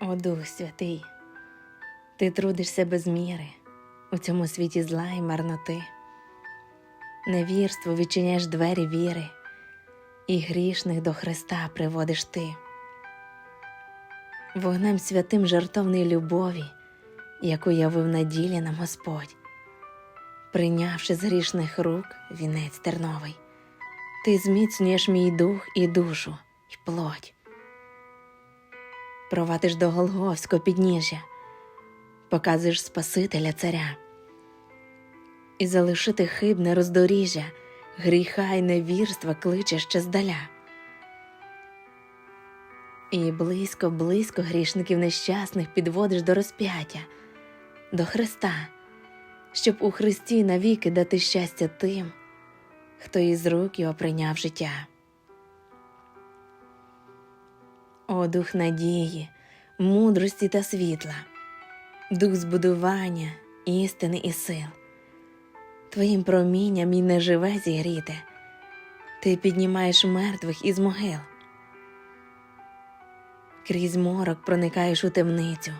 О Дух Святий, ти трудишся без міри у цьому світі зла і марноти. Невірство відчиняєш двері віри, і грішних до Христа приводиш ти. Вогнем святим жартовної любові, яку явив на ділі нам Господь, прийнявши з грішних рук вінець терновий, ти зміцнюєш мій дух і душу, і плоть провадиш до Голговського підніжжя, показуєш Спасителя Царя, і залишити хибне роздоріжжя, гріха й невірства кличе ще здаля. І близько, близько грішників нещасних підводиш до розп'яття, до Христа, щоб у Христі навіки дати щастя тим, хто із рук його прийняв життя. О, дух надії, мудрості та світла, дух збудування, істини і сил. Твоїм промінням і неживе зігріте, ти піднімаєш мертвих із могил. Крізь морок проникаєш у темницю,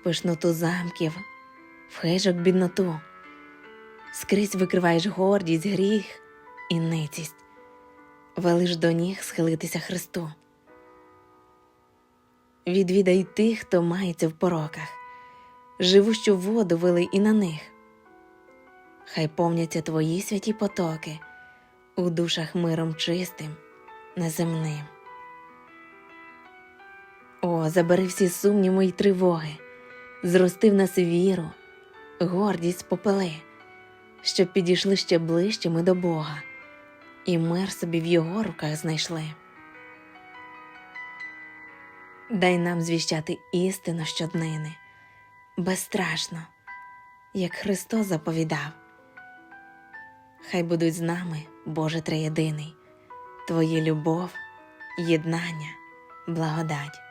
в пишноту замків, в хижок бідноту, скрізь викриваєш гордість, гріх і ницість, велиш до ніг схилитися Христу. Відвідай тих, хто мається в пороках, живущу воду вили і на них. Хай повняться твої святі потоки у душах миром чистим, неземним. О, забери всі сумніви й тривоги, зрости в нас віру, гордість попели, щоб підійшли ще ближче ми до Бога, і мир собі в його руках знайшли. Дай нам звіщати істину щоднини, безстрашно, як Христос заповідав. Хай будуть з нами, Боже Триєдиний, Твоє любов, єднання, благодать.